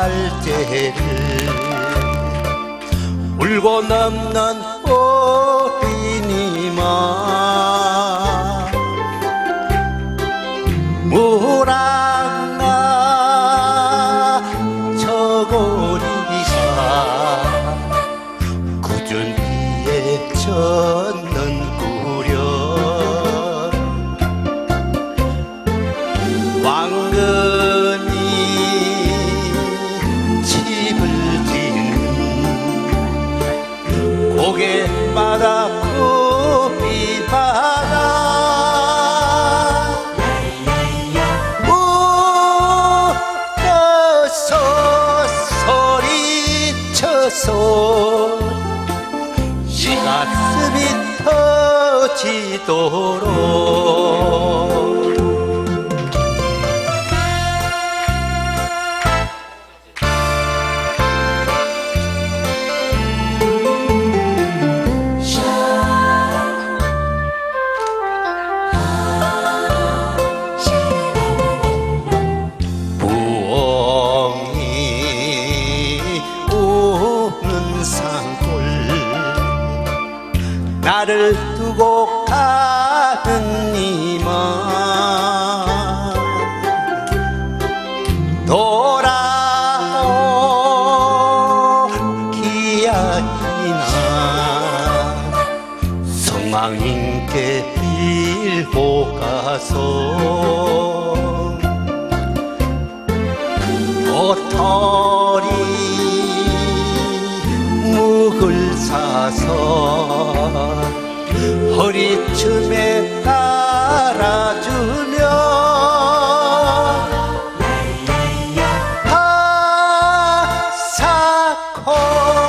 날개를. 울고 남는 어린이마 무랑나 저고리사. 꾸준히의 전 고갯바다 구비바다. 웃어서 소리쳐서 이 가슴이 터지도록 나를 두고 가는 이만 돌아오 기아이나 성왕님께 빌고 가서 도토리 묵을 사서 허리춤에 따라주며 아사코